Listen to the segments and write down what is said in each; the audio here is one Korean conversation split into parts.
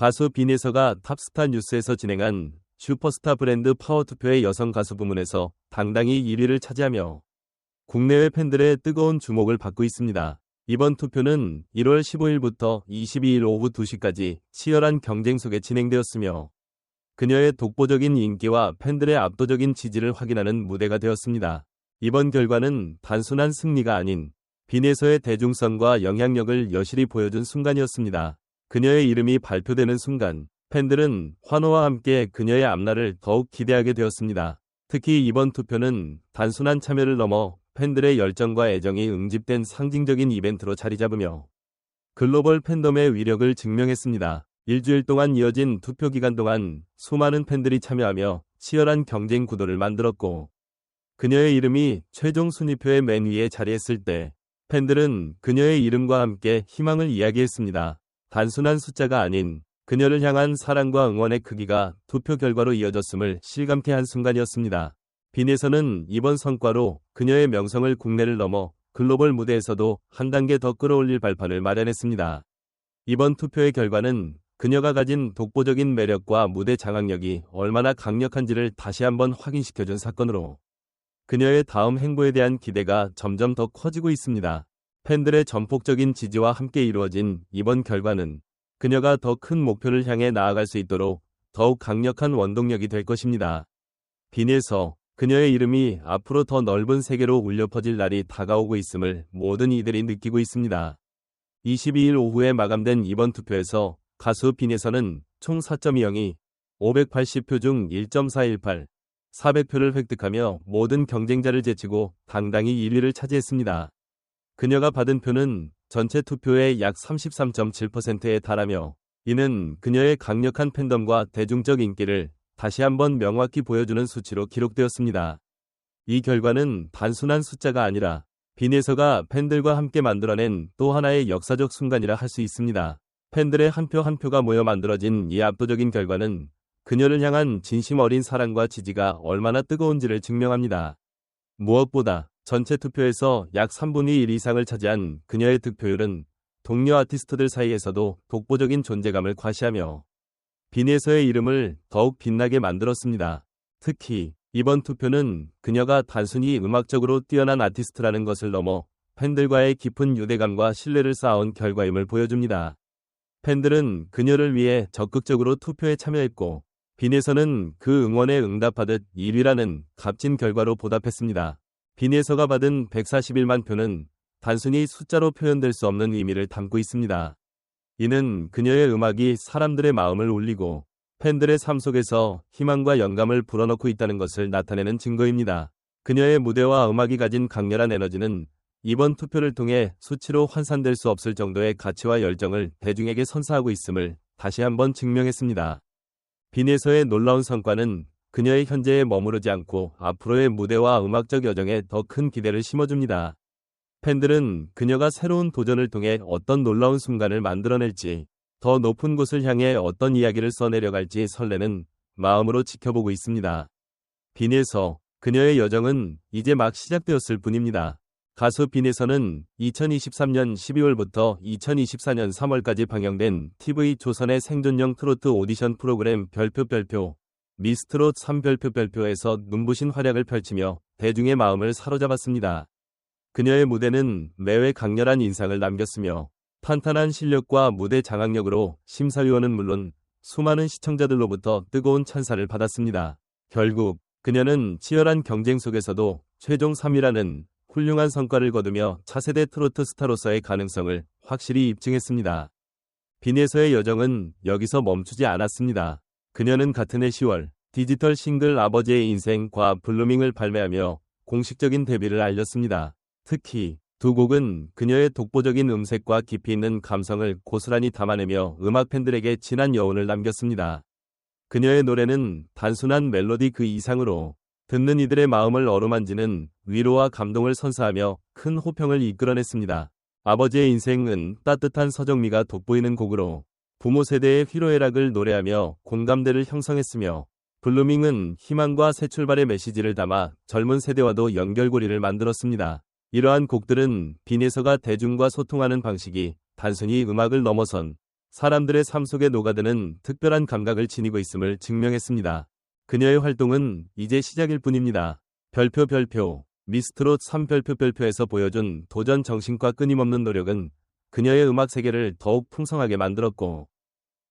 가수 빈에서가 탑스타 뉴스에서 진행한 슈퍼스타 브랜드 파워 투표의 여성 가수 부문에서 당당히 1위를 차지하며 국내외 팬들의 뜨거운 주목을 받고 있습니다. 이번 투표는 1월 15일부터 22일 오후 2시까지 치열한 경쟁 속에 진행되었으며 그녀의 독보적인 인기와 팬들의 압도적인 지지를 확인하는 무대가 되었습니다. 이번 결과는 단순한 승리가 아닌 빈에서의 대중성과 영향력을 여실히 보여준 순간이었습니다. 그녀의 이름이 발표되는 순간 팬들은 환호와 함께 그녀의 앞날을 더욱 기대하게 되었습니다. 특히 이번 투표는 단순한 참여를 넘어 팬들의 열정과 애정이 응집된 상징적인 이벤트로 자리 잡으며 글로벌 팬덤의 위력을 증명했습니다. 일주일 동안 이어진 투표 기간 동안 수많은 팬들이 참여하며 치열한 경쟁 구도를 만들었고 그녀의 이름이 최종 순위표의 맨 위에 자리했을 때 팬들은 그녀의 이름과 함께 희망을 이야기했습니다. 단순한 숫자가 아닌 그녀를 향한 사랑과 응원의 크기가 투표 결과로 이어졌음을 실감케 한 순간이었습니다. 빈에서는 이번 성과로 그녀의 명성을 국내를 넘어 글로벌 무대에서도 한 단계 더 끌어올릴 발판을 마련했습니다. 이번 투표의 결과는 그녀가 가진 독보적인 매력과 무대 장악력이 얼마나 강력한지를 다시 한번 확인시켜준 사건으로 그녀의 다음 행보에 대한 기대가 점점 더 커지고 있습니다. 팬들의 전폭적인 지지와 함께 이루어진 이번 결과는 그녀가 더 큰 목표를 향해 나아갈 수 있도록 더욱 강력한 원동력이 될 것입니다. 빈에서 그녀의 이름이 앞으로 더 넓은 세계로 울려 퍼질 날이 다가오고 있음을 모든 이들이 느끼고 있습니다. 22일 오후에 마감된 이번 투표에서 가수 빈에서는 총 4.20이 580표 중 1.418, 400표를 획득하며 모든 경쟁자를 제치고 당당히 1위를 차지했습니다. 그녀가 받은 표는 전체 투표의 약 33.7%에 달하며 이는 그녀의 강력한 팬덤과 대중적 인기를 다시 한번 명확히 보여주는 수치로 기록되었습니다. 이 결과는 단순한 숫자가 아니라 빈에서가 팬들과 함께 만들어낸 또 하나의 역사적 순간이라 할 수 있습니다. 팬들의 한 표한 표가 모여 만들어진 이 압도적인 결과는 그녀를 향한 진심 어린 사랑과 지지가 얼마나 뜨거운지를 증명합니다. 무엇보다 전체 투표에서 약 3분의 1 이상을 차지한 그녀의 득표율은 동료 아티스트들 사이에서도 독보적인 존재감을 과시하며 빈에서의 이름을 더욱 빛나게 만들었습니다. 특히 이번 투표는 그녀가 단순히 음악적으로 뛰어난 아티스트라는 것을 넘어 팬들과의 깊은 유대감과 신뢰를 쌓아온 결과임을 보여줍니다. 팬들은 그녀를 위해 적극적으로 투표에 참여했고 빈에서는 그 응원에 응답하듯 1위라는 값진 결과로 보답했습니다. 빈에서가 받은 141만 표는 단순히 숫자로 표현될 수 없는 의미를 담고 있습니다. 이는 그녀의 음악이 사람들의 마음을 울리고 팬들의 삶 속에서 희망과 영감을 불어넣고 있다는 것을 나타내는 증거입니다. 그녀의 무대와 음악이 가진 강렬한 에너지는 이번 투표를 통해 수치로 환산될 수 없을 정도의 가치와 열정을 대중에게 선사하고 있음을 다시 한번 증명했습니다. 빈에서의 놀라운 성과는 그녀의 현재에 머무르지 않고 앞으로의 무대와 음악적 여정에 더 큰 기대를 심어줍니다. 팬들은 그녀가 새로운 도전을 통해 어떤 놀라운 순간을 만들어낼지, 더 높은 곳을 향해 어떤 이야기를 써내려갈지 설레는 마음으로 지켜보고 있습니다. 빈에서 그녀의 여정은 이제 막 시작되었을 뿐입니다. 가수 빈에서는 2023년 12월부터 2024년 3월까지 방영된 TV 조선의 생존형 트로트 오디션 프로그램 별표 별표 미스트롯 3별표 별표에서 눈부신 활약을 펼치며 대중의 마음을 사로잡았습니다. 그녀의 무대는 매회 강렬한 인상을 남겼으며 탄탄한 실력과 무대 장악력으로 심사위원은 물론 수많은 시청자들로부터 뜨거운 찬사를 받았습니다. 결국 그녀는 치열한 경쟁 속에서도 최종 3위라는 훌륭한 성과를 거두며 차세대 트로트 스타로서의 가능성을 확실히 입증했습니다. 빈에서의 여정은 여기서 멈추지 않았습니다. 그녀는 같은 해 10월 디지털 싱글 아버지의 인생과 블루밍을 발매하며 공식적인 데뷔를 알렸습니다. 특히 두 곡은 그녀의 독보적인 음색과 깊이 있는 감성을 고스란히 담아내며 음악 팬들에게 진한 여운을 남겼습니다. 그녀의 노래는 단순한 멜로디 그 이상으로 듣는 이들의 마음을 어루만지는 위로와 감동을 선사하며 큰 호평을 이끌어냈습니다. 아버지의 인생은 따뜻한 서정미가 돋보이는 곡으로 부모 세대의 희로애락을 노래하며 공감대를 형성했으며 블루밍은 희망과 새 출발의 메시지를 담아 젊은 세대와도 연결고리를 만들었습니다. 이러한 곡들은 빈에서가 대중과 소통하는 방식이 단순히 음악을 넘어선 사람들의 삶 속에 녹아드는 특별한 감각을 지니고 있음을 증명했습니다. 그녀의 활동은 이제 시작일 뿐입니다. 별표 별표 미스트롯 3별표 별표에서 보여준 도전 정신과 끊임없는 노력은 그녀의 음악 세계를 더욱 풍성하게 만들었고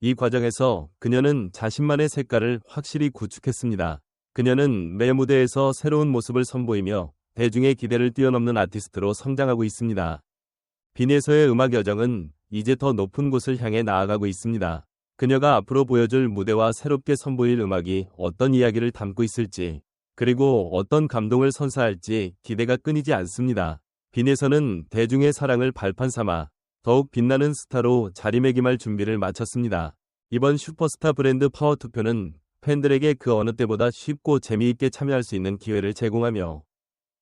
이 과정에서 그녀는 자신만의 색깔을 확실히 구축했습니다. 그녀는 매 무대에서 새로운 모습을 선보이며 대중의 기대를 뛰어넘는 아티스트로 성장하고 있습니다. 빈에서의 음악 여정은 이제 더 높은 곳을 향해 나아가고 있습니다. 그녀가 앞으로 보여줄 무대와 새롭게 선보일 음악이 어떤 이야기를 담고 있을지, 그리고 어떤 감동을 선사할지 기대가 끊이지 않습니다. 빈에서는 대중의 사랑을 발판 삼아 더욱 빛나는 스타로 자리매김할 준비를 마쳤습니다. 이번 슈퍼스타 브랜드 파워 투표는 팬들에게 그 어느 때보다 쉽고 재미있게 참여할 수 있는 기회를 제공하며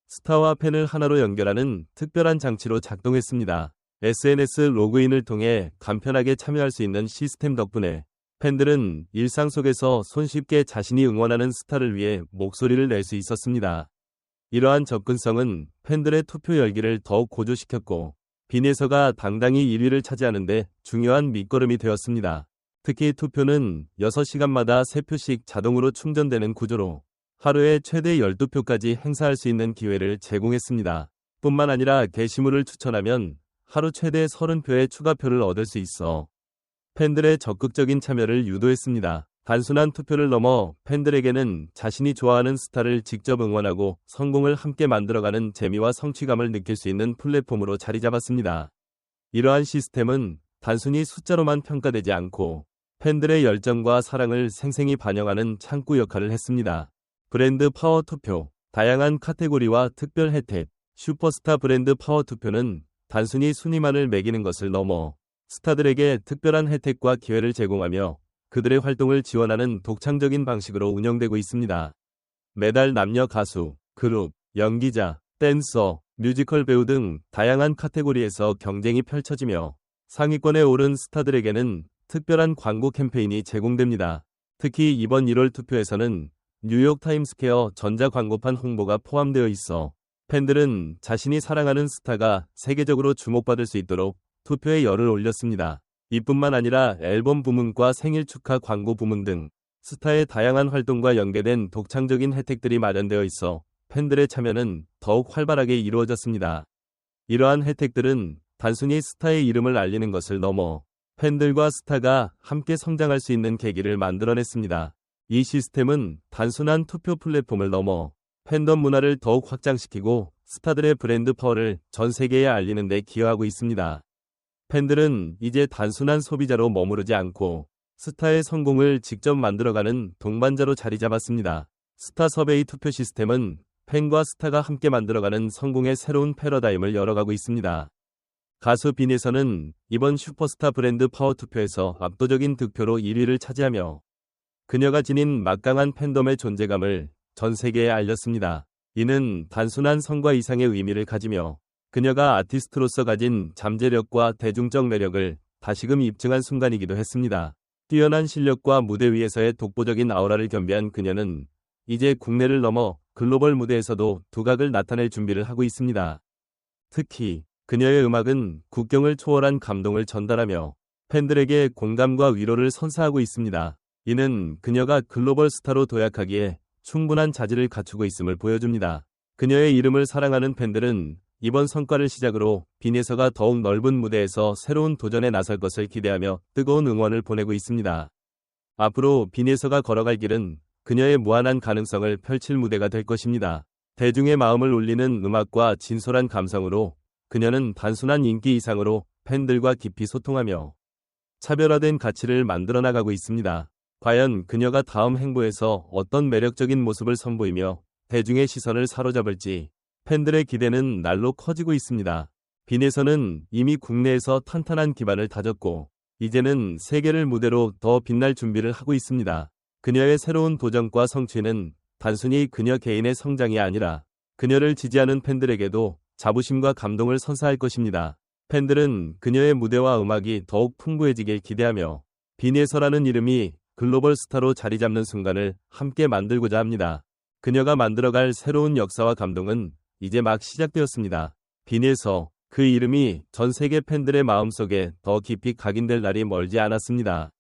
스타와 팬을 하나로 연결하는 특별한 장치로 작동했습니다. SNS 로그인을 통해 간편하게 참여할 수 있는 시스템 덕분에 팬들은 일상 속에서 손쉽게 자신이 응원하는 스타를 위해 목소리를 낼 수 있었습니다. 이러한 접근성은 팬들의 투표 열기를 더욱 고조시켰고 빈에서가 당당히 1위를 차지하는데 중요한 밑거름이 되었습니다. 특히 투표는 6시간마다 3표씩 자동으로 충전되는 구조로 하루에 최대 12표까지 행사할 수 있는 기회를 제공했습니다. 뿐만 아니라 게시물을 추천하면 하루 최대 30표의 추가표를 얻을 수 있어 팬들의 적극적인 참여를 유도했습니다. 단순한 투표를 넘어 팬들에게는 자신이 좋아하는 스타를 직접 응원하고 성공을 함께 만들어가는 재미와 성취감을 느낄 수 있는 플랫폼으로 자리 잡았습니다. 이러한 시스템은 단순히 숫자로만 평가되지 않고 팬들의 열정과 사랑을 생생히 반영하는 창구 역할을 했습니다. 브랜드 파워 투표, 다양한 카테고리와 특별 혜택, 슈퍼스타 브랜드 파워 투표는 단순히 순위만을 매기는 것을 넘어 스타들에게 특별한 혜택과 기회를 제공하며 그들의 활동을 지원하는 독창적인 방식으로 운영되고 있습니다. 매달 남녀 가수, 그룹, 연기자, 댄서, 뮤지컬 배우 등 다양한 카테고리에서 경쟁이 펼쳐지며 상위권에 오른 스타들에게는 특별한 광고 캠페인이 제공됩니다. 특히 이번 1월 투표에서는 뉴욕 타임스퀘어 전자 광고판 홍보가 포함되어 있어 팬들은 자신이 사랑하는 스타가 세계적으로 주목받을 수 있도록 투표에 열을 올렸습니다. 이뿐만 아니라 앨범 부문과 생일 축하 광고 부문 등 스타의 다양한 활동과 연계된 독창적인 혜택들이 마련되어 있어 팬들의 참여는 더욱 활발하게 이루어졌습니다. 이러한 혜택들은 단순히 스타의 이름을 알리는 것을 넘어 팬들과 스타가 함께 성장할 수 있는 계기를 만들어냈습니다. 이 시스템은 단순한 투표 플랫폼을 넘어 팬덤 문화를 더욱 확장시키고 스타들의 브랜드 파워를 전 세계에 알리는 데 기여하고 있습니다. 팬들은 이제 단순한 소비자로 머무르지 않고 스타의 성공을 직접 만들어가는 동반자로 자리 잡았습니다. 스타 서베이 투표 시스템은 팬과 스타가 함께 만들어가는 성공의 새로운 패러다임을 열어가고 있습니다. 가수 빈에서는 이번 슈퍼스타 브랜드 파워 투표에서 압도적인 득표로 1위를 차지하며 그녀가 지닌 막강한 팬덤의 존재감을 전 세계에 알렸습니다. 이는 단순한 성과 이상의 의미를 가지며 그녀가 아티스트로서 가진 잠재력과 대중적 매력을 다시금 입증한 순간이기도 했습니다. 뛰어난 실력과 무대 위에서의 독보적인 아우라를 겸비한 그녀는 이제 국내를 넘어 글로벌 무대에서도 두각을 나타낼 준비를 하고 있습니다. 특히 그녀의 음악은 국경을 초월한 감동을 전달하며 팬들에게 공감과 위로를 선사하고 있습니다. 이는 그녀가 글로벌 스타로 도약하기에 충분한 자질을 갖추고 있음을 보여줍니다. 그녀의 이름을 사랑하는 팬들은 이번 성과를 시작으로 빈에서가 더욱 넓은 무대에서 새로운 도전에 나설 것을 기대하며 뜨거운 응원을 보내고 있습니다. 앞으로 빈에서가 걸어갈 길은 그녀의 무한한 가능성을 펼칠 무대가 될 것입니다. 대중의 마음을 울리는 음악과 진솔한 감성으로 그녀는 단순한 인기 이상으로 팬들과 깊이 소통하며 차별화된 가치를 만들어 나가고 있습니다. 과연 그녀가 다음 행보에서 어떤 매력적인 모습을 선보이며 대중의 시선을 사로잡을지 팬들의 기대는 날로 커지고 있습니다. 빈에서는 이미 국내에서 탄탄한 기반을 다졌고 이제는 세계를 무대로 더 빛날 준비를 하고 있습니다. 그녀의 새로운 도전과 성취는 단순히 그녀 개인의 성장이 아니라 그녀를 지지하는 팬들에게도 자부심과 감동을 선사할 것입니다. 팬들은 그녀의 무대와 음악이 더욱 풍부해지길 기대하며 빈에서라는 이름이 글로벌 스타로 자리 잡는 순간을 함께 만들고자 합니다. 그녀가 만들어갈 새로운 역사와 감동은 이제 막 시작되었습니다. 빈에서 그 이름이 전 세계 팬들의 마음속에 더 깊이 각인될 날이 멀지 않았습니다.